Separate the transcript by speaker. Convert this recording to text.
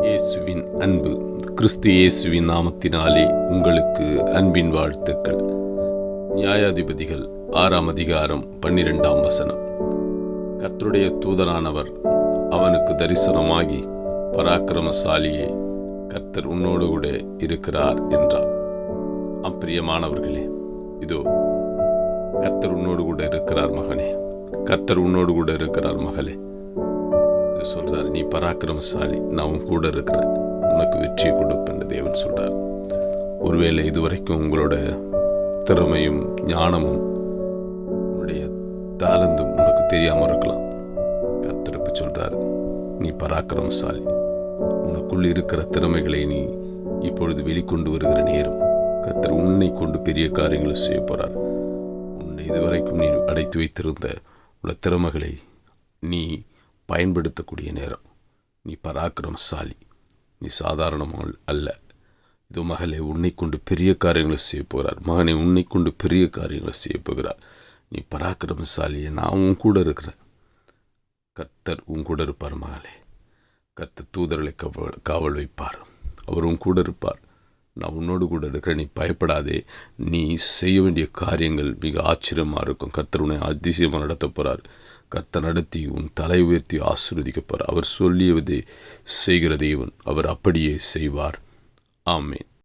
Speaker 1: இயேசுவின் அன்பு. கிறிஸ்து இயேசுவின் நாமத்தினாலே உங்களுக்கு அன்பின் வாழ்த்துக்கள். நியாயாதிபதிகள் ஆறாம் அதிகாரம் பன்னிரெண்டாம் வசனம். கர்த்தருடைய தூதரானவர் அவனுக்கு தரிசனமாகி பராக்கிரமசாலியே கர்த்தர் உன்னோடு கூட இருக்கிறார் என்றார். அப்பிரியமானவர்களே இதோ கர்த்தர் உன்னோடு கூட இருக்கிறார் மகனே. கர்த்தர் உன்னோடு கூட இருக்கிறார் மகளே. இது சொல்றார். நீ பராக்கிரமசாலி நான் உன் கூட இருக்கிறேன். உனக்கு வெற்றி கொடுப்பேன் தேவன் சொல்றார். ஒருவேளை இதுவரைக்கும் உங்களோட திறமையும் ஞானமும் உன்னுடைய தாளந்தும் உனக்கு தெரியாமல் இருக்கலாம். கத்திருப்பு சொல்றார். நீ பராக்கிரமசாலி. உனக்குள் இருக்கிற திறமைகளை நீ இப்பொழுது வெளிக்கொண்டு வருகிற நேரம் கத்தர் உன்னை கொண்டு பெரிய காரியங்களை செய்ய போறார். உன்னை இதுவரைக்கும் நீ அடைத்து வைத்திருந்த உள்ள திறமைகளை நீ பயன்படுத்தக்கூடிய நேரம். நீ பராக்கிரமசாலி. நீ சாதாரணமாக அல்ல. இது மகளே உன்னை கொண்டு பெரிய காரியங்களை செய்ய போகிறார். மகனை உன்னை கொண்டு பெரிய காரியங்களை செய்ய போகிறார். நீ பராக்கிரமசாலியை நான் உன் கூட இருக்கிறேன். கர்த்தர் உன் கூட இருப்பார் மகளே. கர்த்தர் தூதர்களை காவல் காவல் வைப்பார். அவர் உன் கூட இருப்பார். நான் உன்னோடு கூட இருக்கிறேன் நீ பயப்படாதே. நீ செய்ய வேண்டிய காரியங்கள் மிக ஆச்சரியமாக இருக்கும். கர்த்தர் உன்னை அதிசயமாக நடத்த போகிறார் கர்த்தர் நடத்தி உன் தலை உயர்த்தி ஆசீர்வதிக்க போகிறார் அவர் சொல்லியதை செய்கிற தேவன் அவர் அப்படியே செய்வார். ஆமேன்.